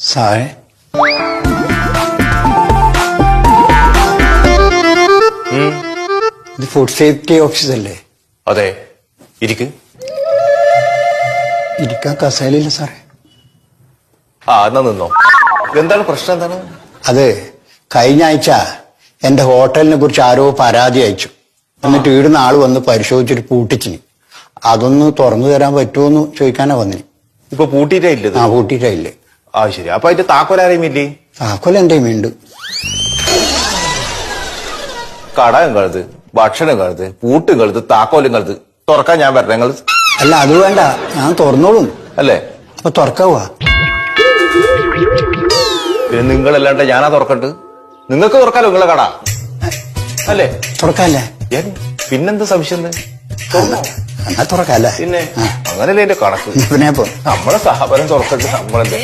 സാറേ. ഇത് food safety ഓഫീസല്ലേ അതെ. ഇരിക്ക്. ഇരിക്കാൻ കസേലയില്ല സാറേ. ആ എന്നാ നിന്നോ. എന്താണ് പ്രശ്നം എന്താണ്? അതെ കഴിഞ്ഞ ആഴ്ച എന്റെ ഹോട്ടലിനെ കുറിച്ച് ആരോ പരാതി അയച്ചു. എന്നിട്ട് ഈടുന്ന ആൾ വന്ന് പരിശോധിച്ചിട്ട് പൂട്ടിച്ചിന്. അതൊന്ന് തുറന്നു തരാൻ പറ്റുമോന്ന് ചോദിക്കാനാ വന്നിന്. ഇപ്പൊ പൂട്ടിയിട്ടേ ഇല്ലത് ആ പൂട്ടിയിട്ടില്ലേ ആ ശരി അപ്പൊ അതിന്റെ താക്കോലാരെയും ഇല്ലേ? താക്കോൽ എന്റെ ഉണ്ട്. കടകം കഴുത് ഭക്ഷണം കഴുത് പൂട്ടും കഴുത് താക്കോലും കഴുത്. തുറക്കാൻ ഞാൻ വരണം നിങ്ങൾ അല്ല അത് വേണ്ട. ഞാൻ തുറന്നോളും. അല്ലേ? അപ്പൊ തുറക്കാവുക പിന്നെ നിങ്ങളല്ലാണ്ട് ഞാനാ തുറക്കണ്ട്? നിങ്ങൾക്ക് തുറക്കാലോ നിങ്ങളെ കട? അല്ലേ? തുറക്കാല്ലേ? പിന്നെന്ത് സംശയം? എന്നാ തുറക്കല്ലേ? പിന്നെ അങ്ങനല്ലേ എന്റെ കണക്ക്. പിന്നെ നമ്മളെ സ്ഥാപനം തുറക്കണ്ട് നമ്മളെന്താ